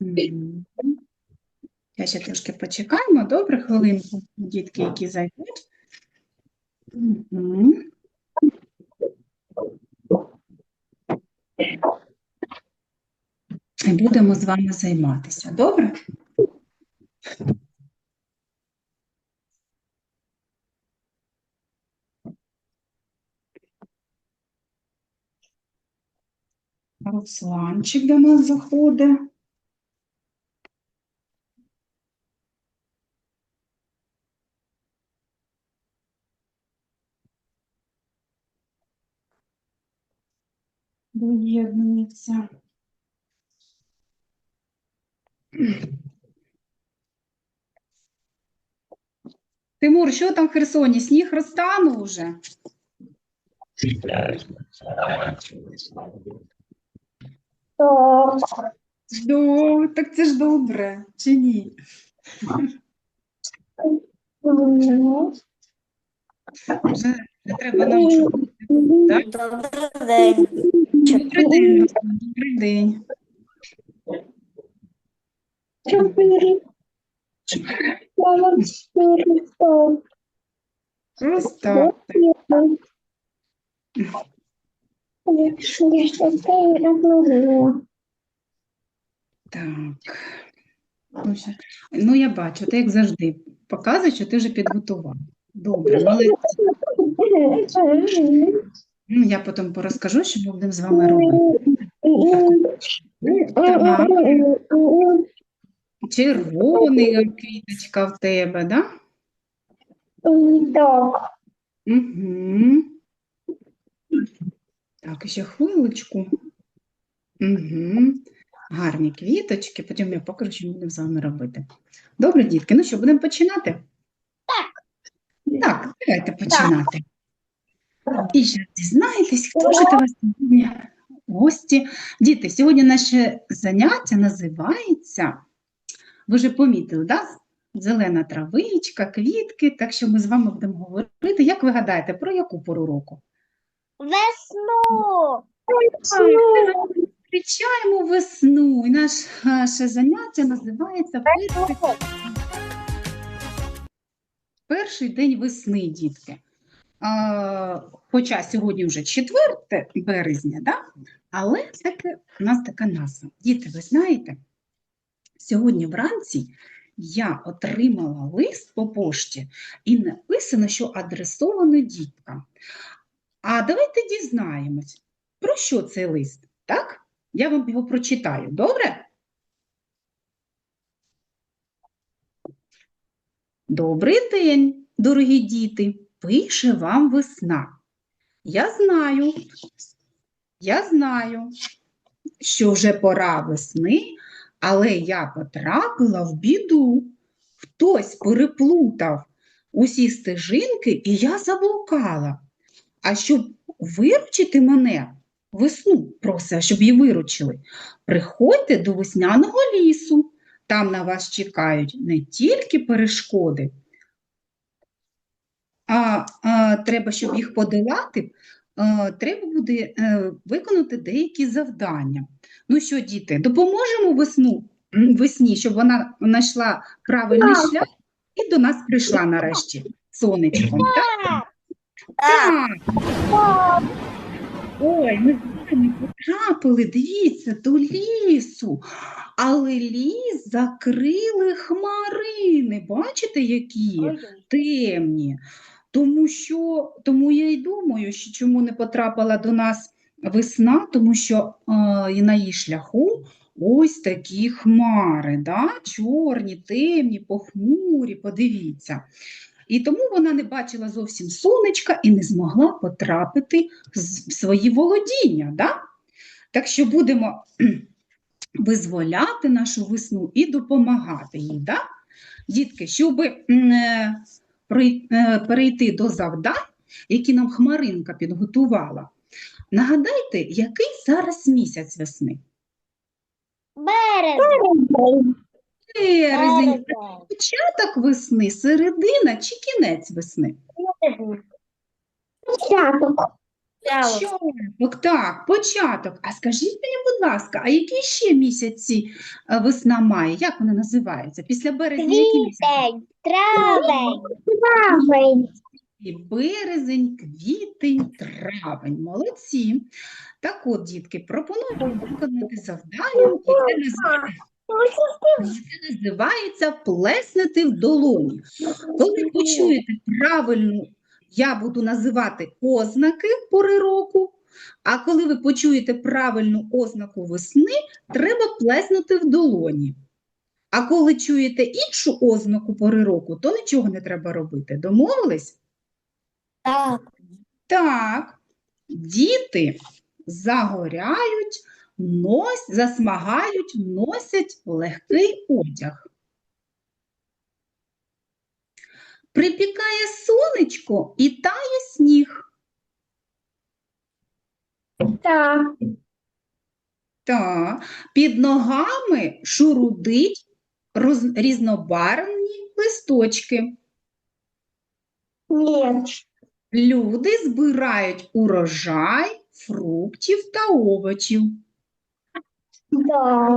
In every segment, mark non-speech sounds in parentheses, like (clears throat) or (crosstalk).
Я ще трошки почекаємо, добре, хвилинку, дітки, які зайдуть. І будемо з вами займатися, добре? Русланчик до нас заходить. Доєднується. Тимур, що там в Херсоні? Сніг розтанув уже? До, так це ж добре, чи ні? Вже, вже треба навчити. Добрий день. Добрий день, добрий день. Просто так. Ну, я бачу, ти як завжди показує, що ти вже підготував. Добре, молодець. Ну, я потім порозкажу, що ми будемо з вами робити. Так, червоний квіточка в тебе, да? Так. Угу. Так, ще хвилочку. Угу. Гарні квіточки, потім я покажу, що будемо з вами робити. Добре, дітки, ну що, будемо починати? Так. Давайте починати. І ще дізнаєтесь, хто ж у вас сьогодні гості. Діти, сьогодні наше заняття називається, ви вже помітили, да? Зелена травичка, квітки, так що ми з вами будемо говорити. Як ви гадаєте, про яку пору року? Весну. Зустрічаємо весну, і наш- наше заняття називається перший, перший день весни, дітки. А, хоча сьогодні вже 4 березня, да? але таке, у нас така назва. Діти, ви знаєте, сьогодні вранці я отримала лист по пошті і написано, що адресовано діткам. А давайте дізнаємось, про що цей лист, так? Я вам його прочитаю, добре? Добрий день, дорогі діти, пише вам весна. Я знаю, я знаю, що вже пора весни, але я потрапила в біду. Хтось переплутав усі стежинки, і я заблукала. А щоб виручити мене, весну просить, щоб її виручили, приходьте до весняного лісу. Там на вас чекають не тільки перешкоди, а, а треба, щоб їх подолати, а, треба буде е, виконати деякі завдання. Ну що, діти, допоможемо весну, весні, щоб вона знайшла правильний Так. шлях і до нас прийшла нарешті сонечком. Так? Так. Так. Ой, ми з вами потрапили, дивіться, до лісу. Але ліс закрили хмарини. Бачите, які темні. Тому що, тому я й думаю, що чому не потрапила до нас весна, тому що е, і на її шляху ось такі хмари, да? чорні, темні, похмурі, подивіться. І тому вона не бачила зовсім сонечка і не змогла потрапити в свої володіння. Да? Так що будемо визволяти нашу весну і допомагати їй. Да? Дітки, щоб е, е, перейти до завдань, які нам Хмаринка підготувала, нагадайте, який зараз місяць весни? Березень. Березень. Початок весни, середина чи кінець весни? Початок. Початок, так, початок. А скажіть мені, будь ласка, а які ще місяці е, весна має? Як вони називаються? Після березня які місяці? Травень. Травень. І березень, квітень, травень. Молодці. Так от, дітки, пропоную виконати завдання, яке називається, яке називається плеснути в долоні. Коли почуєте правильну, я буду називати ознаки пори року, а коли ви почуєте правильну ознаку весни, треба плеснути в долоні. А коли чуєте іншу ознаку пори року, то нічого не треба робити. Домовились? Так. Так, діти загоряють, нос, засмагають, носять легкий одяг. Припікає сонечко і тає сніг. Так. Та під ногами шурудить роз, різнобарвні листочки. Ні. Люди збирають урожай фруктів та овочів. Да.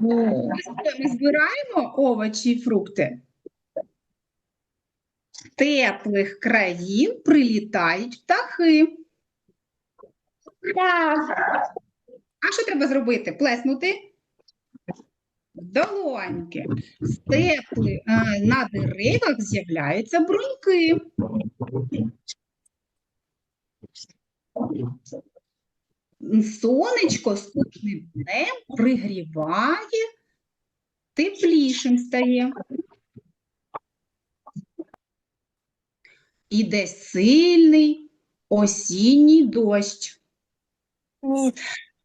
Ми збираємо овочі і фрукти. Теплих країн прилітають птахи. Так. А що треба зробити? Плеснути? Долоньки. З теплих, е, на деревах з'являються бруньки. Сонечко з кожним днем пригріває, теплішим стає. Іде сильний осінній дощ. Ні.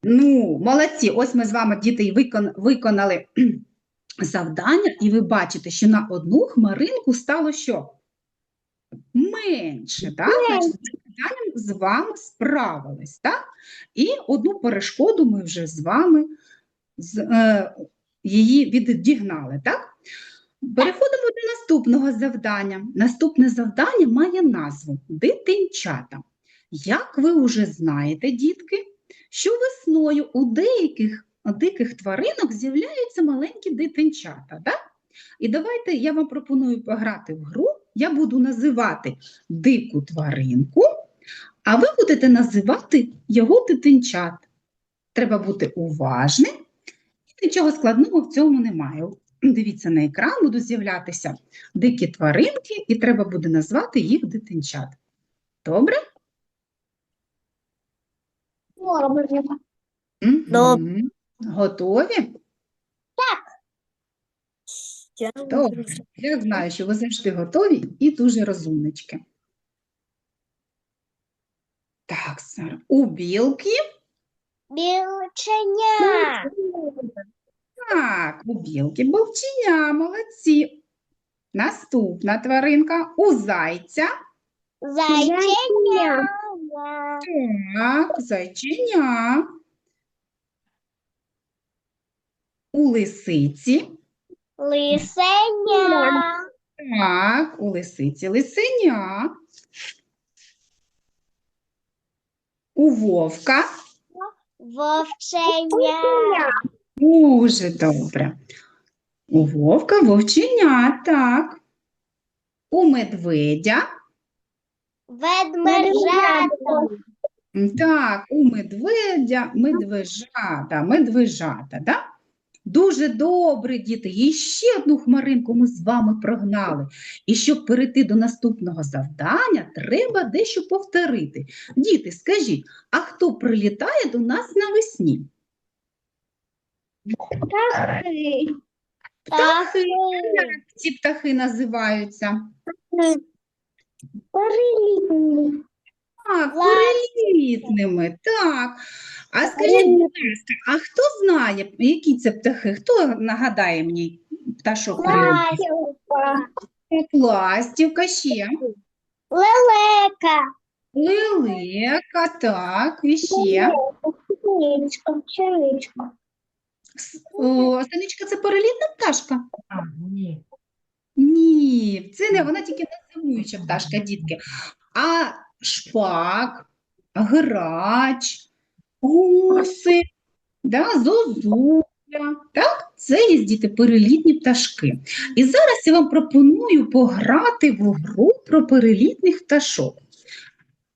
Ну, молодці. Ось ми з вами, діти, викон, виконали (clears throat) завдання, і ви бачите, що на одну хмаринку стало що? Менше, так? Значить, завданням з вами справились, так? І одну перешкоду ми вже з вами з, е, її відігнали, так? Переходимо наступного завдання. Наступне завдання має назву Дитинчата. Як ви вже знаєте, дітки, що весною у деяких диких тваринок з'являються маленькі дитинчата. Так? І давайте я вам пропоную пограти в гру. Я буду називати дику тваринку, а ви будете називати його дитинчат. Треба бути уважним, і нічого складного в цьому немає. Дивіться на екран, будуть з'являтися дикі тваринки, і треба буде назвати їх дитинчат. Добре? Мгм. Добре. Готові? Я Добре. Я знаю, що ви завжди готові і дуже розумнички. Так, Сара. У білки. Білченя. Так, у білки бовченя, молодці. Наступна тваринка у зайця. Зайченя. Так, зайченя. У лисиці. Лисеня. Так, у лисиці лисеня. У вовка. Вовченя. Дуже добре. У вовка вовченя, так. У медведя. Ведмержата. Так, у медведя, медвежата, медвежата, да? Дуже добре, діти. І ще одну хмаринку ми з вами прогнали. І щоб перейти до наступного завдання, треба дещо повторити. Діти, скажіть, а хто прилітає до нас навесні? Птахи. Птахи. Як ці птахи називаються? Перелітні. Так, перелітними, так. А скажіть, будь ласка, а хто знає, які це птахи? Хто нагадає мені пташок перелітних? Ластівка ще. Лелека. Лелека, так, і ще. Пшеничка. Пшеничка. С- О, Синичка, це перелітна пташка? А, ні. Ні, це не вона тільки називаюча пташка, дітки. А шпак, грач, гуси, да, зозуля. Так? Це є діти перелітні пташки. І зараз я вам пропоную пограти в гру про перелітних пташок.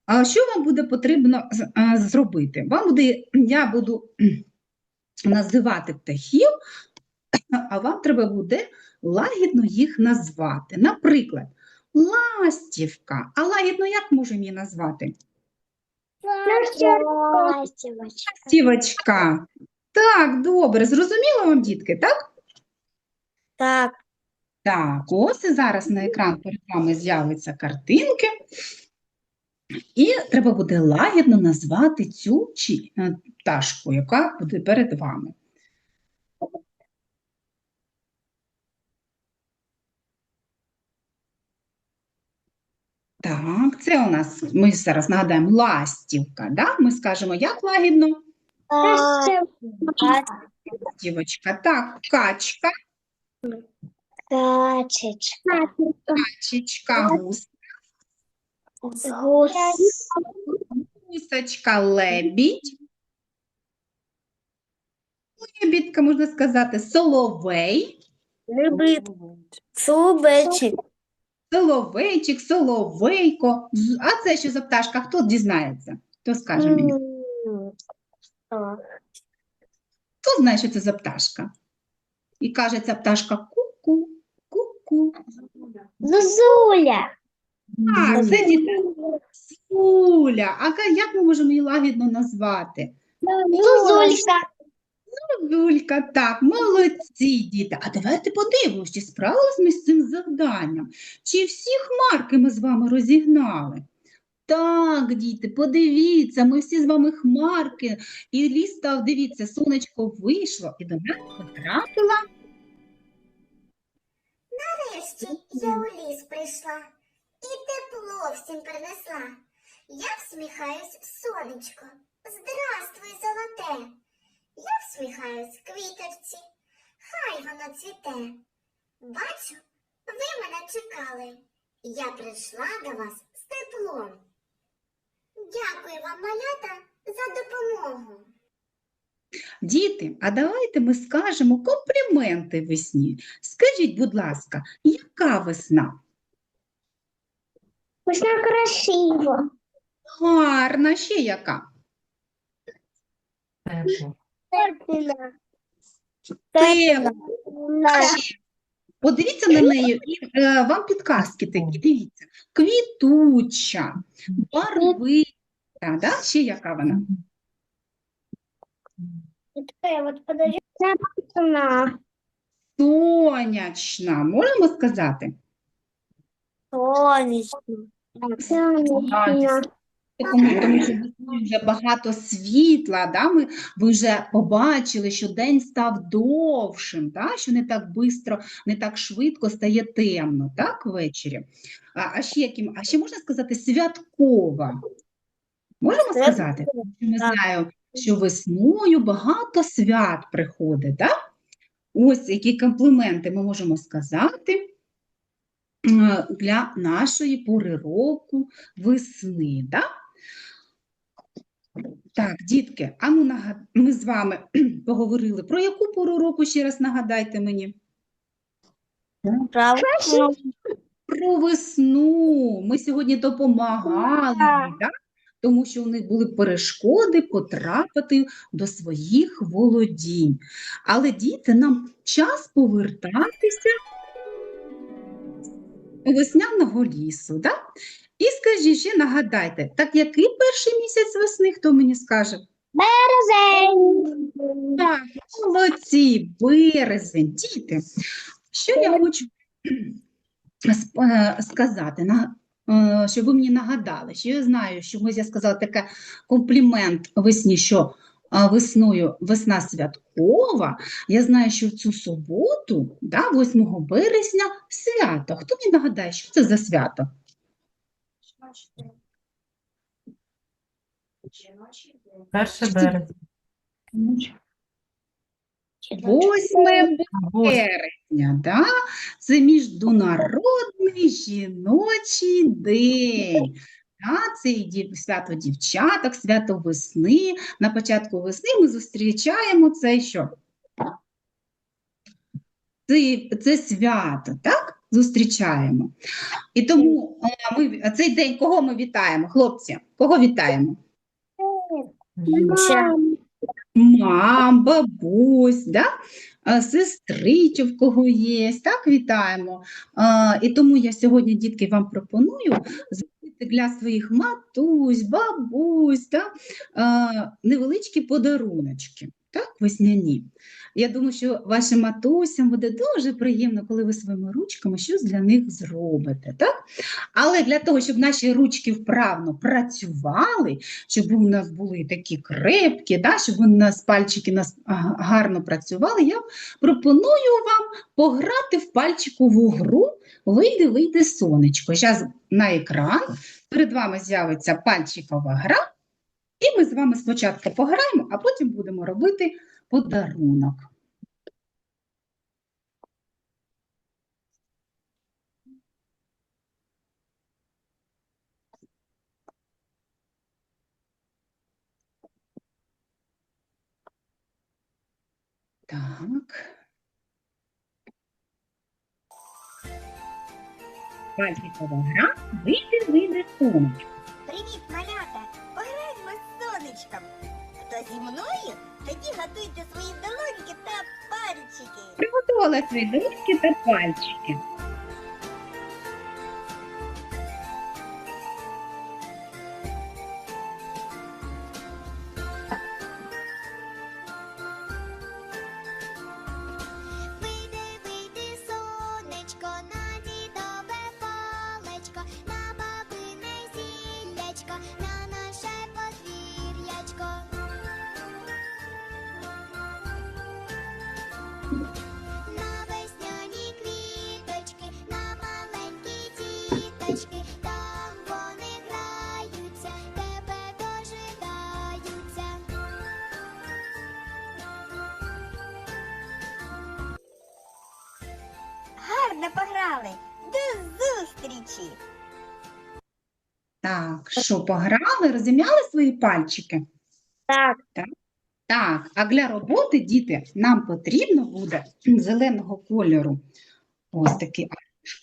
А що вам буде потрібно з- а, зробити? Вам буде, я буду називати птахів, а вам треба буде лагідно їх назвати. Наприклад, ластівка. А лагідно як можемо її назвати? Ластівочка. Ластівочка. Так, добре. Зрозуміло вам, дітки, так? Так. Так, ось і зараз на екран перед вами з'являться картинки. І треба буде лагідно назвати цю чи, е, пташку, яка буде перед вами. Так, це у нас, ми зараз нагадаємо, ластівка. Да? Ми скажемо, як лагідно? Ластівочка. Так, качка, Качечка. качечка, гус, Гус. Гусочка, лебідь. Лебідка, можна сказати, соловей. Субечик. соловейчик, соловейко. А це що за пташка? Хто дізнається? Хто скаже мені? Хто знає, що це за пташка? І каже ця пташка ку-ку, ку-ку. Зозуля. Так, це діти. Зуля. А ка- як ми можемо її лагідно назвати? Зозулька. Зулька, так, молодці, діти. А давайте подивимося, чи справились ми з цим завданням? Чи всі хмарки ми з вами розігнали? Так, діти, подивіться, ми всі з вами хмарки. І ліс став, дивіться, сонечко вийшло і до нас потрапила. Нарешті я у ліс прийшла і тепло всім принесла. Я всміхаюсь, сонечко, здравствуй, золоте. Я всміхаюсь квіточці, хай воно цвіте. Бачу, ви мене чекали. Я прийшла до вас з теплом. Дякую вам, малята, за допомогу. Діти, а давайте ми скажемо компліменти весні. Скажіть, будь ласка, яка весна? Весна красиво. Гарна, ще яка? Тепла. Тепла. Подивіться на неї, і е, вам підказки такі, дивіться. Квітуча, барвиста, да? ще яка вона? Вот подожди. Весна. Сонячна, можемо сказати? Сонечко. Сонечко. Тому, тому що вже багато світла, да? Ми, ви вже побачили, що день став довшим, да? що не так бистро, не так швидко стає темно, так, ввечері. А, а, ще, яким, а ще можна сказати святкова. Можемо сказати? Ми знаємо, що весною багато свят приходить, так? Ось які компліменти ми можемо сказати для нашої пори року весни, так? Так, дітки, а ну нагад... ми з вами (clears throat) поговорили про яку пору року, ще раз нагадайте мені? Правда. Про весну. Ми сьогодні допомагали, да? тому що у них були перешкоди потрапити до своїх володінь. Але діти, нам час повертатися весняного лісу. Да? І скажіть, ще нагадайте, так який перший місяць весни, хто мені скаже? Березень. Так, молодці, березень, діти. Що я хочу е, сказати, е, щоб ви мені нагадали, що я знаю, що я сказала таке комплімент весні, що весною весна святкова. Я знаю, що в цю суботу, да, 8 березня, свято. Хто мені нагадає, що це за свято? Перше березня. 8 березня, да? Це міжнародний жіночий день. Це і свято дівчаток, свято весни. На початку весни ми зустрічаємо це що? Це, це свято, так? Зустрічаємо. І тому е, ми, цей день кого ми вітаємо, хлопці? Кого вітаємо? Мам, бабусь, да? а, сестричу, в кого є, так, вітаємо. І тому я сьогодні, дітки, вам пропоную для своїх матусь, бабусь, да? а, невеличкі подаруночки, так, весняні. Я думаю, що вашим матусям буде дуже приємно, коли ви своїми ручками щось для них зробите, так? Але для того, щоб наші ручки вправно працювали, щоб у нас були такі крепкі, да, щоб у нас пальчики нас гарно працювали, я пропоную вам пограти в пальчикову гру Вийди, вийди сонечко. Зараз на екран перед вами з'явиться пальчикова гра, і ми з вами спочатку пограємо, а потім будемо робити подарунок. Так. Пальчикова гра Вийди, вийде сонечко. Привіт, малята! Пограємо з сонечком. Хто зі мною, тоді готуйте свої долоньки та пальчики. Приготувала свої долоньки та пальчики. На весняні квіточки, на маленькі діточки, там вони граються, тебе дожидаються. Гарно пограли. До зустрічі! Так, що, пограли, розім'яли свої пальчики? Так. Так, а для роботи, діти, нам потрібно буде зеленого кольору ось такий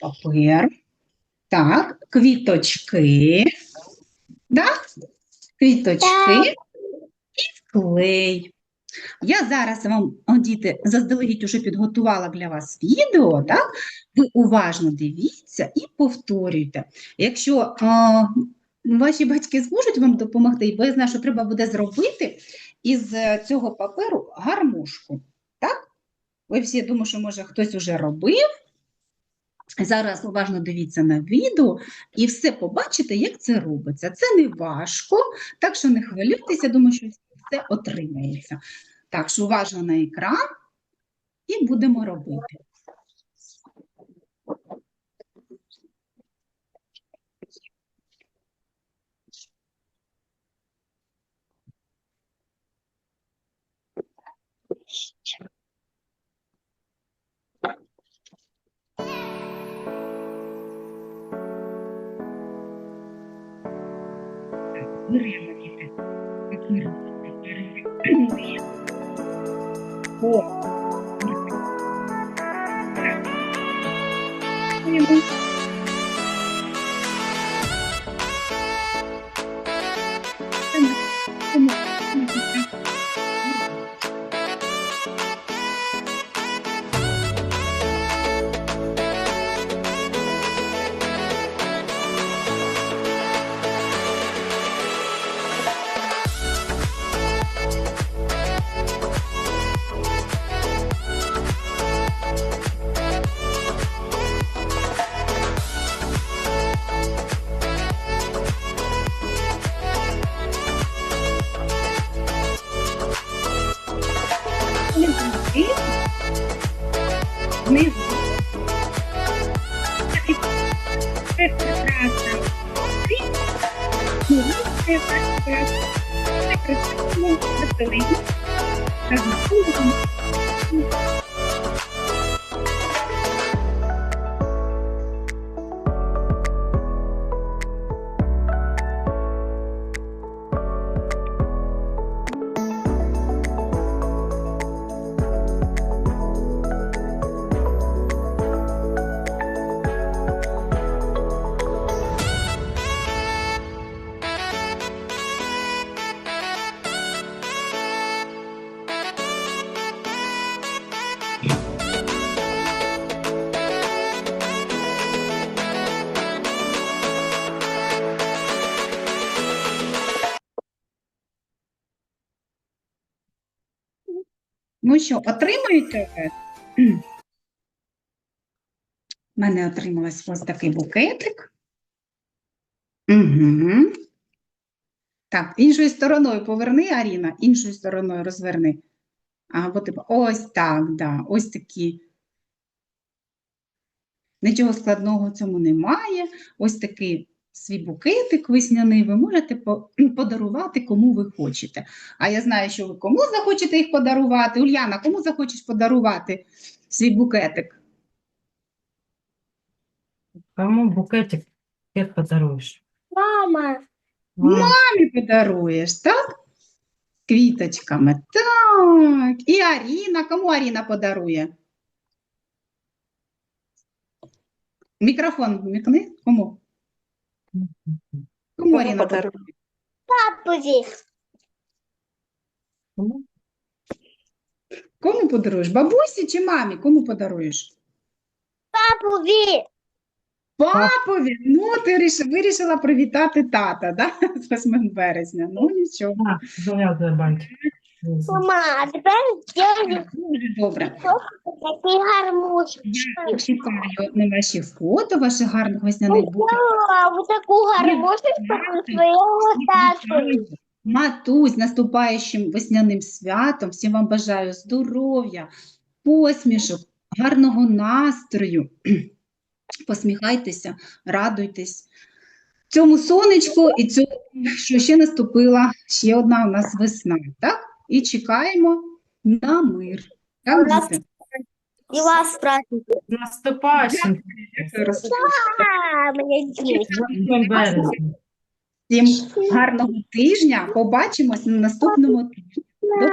папер. Так, квіточки. Так? Квіточки і клей. Я зараз вам, діти, заздалегідь уже підготувала для вас відео, так? Ви уважно дивіться і повторюйте. Якщо а, ваші батьки зможуть вам допомогти, бо я знаю, що треба буде зробити із е, цього паперу гармошку. Так? Ви всі думаю, що може хтось вже робив. Зараз уважно дивіться на відео і все побачите, як це робиться. Це не важко, так що не хвилюйтеся, думаю, що все отримається. Так що уважно на екран і будемо робити. Miriam. 忍 Ну що, отримуєте? ви? У мене отрималось ось такий букетик. Угу. Так, іншою стороною поверни, Аріна, іншою стороною розверни. Або типу, ось так, да, ось такі. Нічого складного в цьому немає. Ось такий свій букетик весняний ви можете (clears throat) подарувати кому ви хочете. А я знаю, що ви кому захочете їх подарувати. Ульяна, кому захочеш подарувати свій букетик? Кому букетик букет подаруєш? Мама. Мамі подаруєш, так? Квіточками. Так. І Аріна. Кому Аріна подарує? Мікрофон вмікни. Кому? Кому Аріна подарує? Папузі. кому? Кому подаруєш? Бабусі чи мамі? Кому подаруєш? Папузі. Папові. Ну, ти ріш- вирішила привітати тата, да? (laughs) З 8 березня. Ну, нічого. На, зав'язуй бантик. Мама, а тепер я Дуже добре. такий гармошок. Я чекаю на ваші фото, ваших гарних весняних букетів. Я вот таку гармошечку свого тату. Матусь, з наступаючим весняним святом. Всім вам бажаю здоров'я, посмішок, гарного настрою. (clears throat) Посміхайтеся, радуйтесь цьому сонечку і цьому, що ще наступила ще одна у нас весна. Так? І чекаємо на мир. Так, діти? І вас праздник. З наступаючим Дякую, Ростислав. А, мене діть. 8 березня. Всім гарного тижня. Побачимось на наступному тижні. До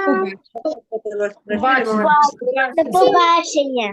побачення. До побачення.